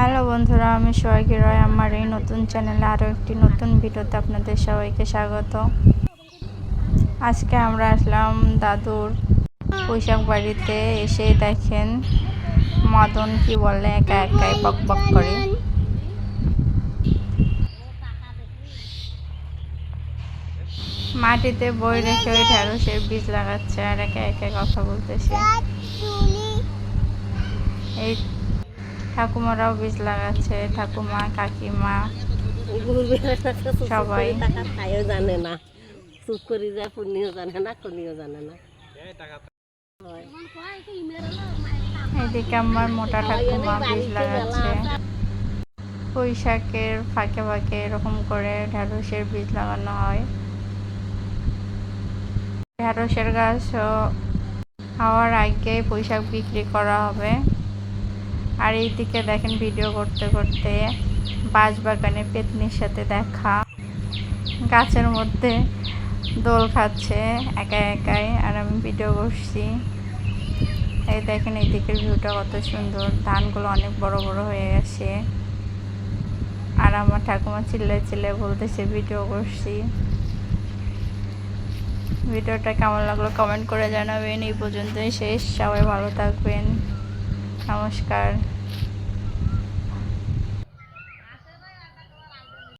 Hello বন্ধুরা, আমি সোহাগী রয়। আমার এই নতুন চ্যানেলে আরও একটি নতুন ভিডিওতে আপনাদের সবাইকে স্বাগত। আজকে আমরা আসলাম দাদুর পোশাক বাড়িতে। এসে দেখেন মদন কি বলে, একা একাই বক বক করে। মাটিতে বই রেখে ওই ঢেঁড়সের বীজ লাগাচ্ছে আর একা একা কথা বলতেছে। এই ঠাকুমারাও বীজ লাগাচ্ছে, ঠাকুমা, কাকিমা, সবাই। জানে না চুপ করে যায় জানে না কোনিও জানে না এদিকে আমার মোটা ঠাকুমা বীজ লাগাচ্ছে। ফাঁকে ফাঁকে এরকম করে বীজ লাগানো হয়। ঢ্যাঁড়সের গাছ হওয়ার আগে বৈশাখ বিক্রি করা হবে। আর এইদিকে দেখেন ভিডিও করতে করতে বাঁশ বাগানে পেতনির সাথে দেখা। গাছের মধ্যে দোল খাচ্ছে একা একাই, আর আমি ভিডিও করছি। এই দেখেন এই দিকের ভিউটা কত সুন্দর, ধানগুলো অনেক বড় বড় হয়ে গেছে। আর আমার ঠাকুমা চিল্লে চিল্লে বলতেছে, ভিডিও করছি। ভিডিওটা কেমন লাগল কমেন্ট করে জানাবেন। এই পর্যন্তই শেষ। সবাই ভালো থাকবেন। নমস্কার।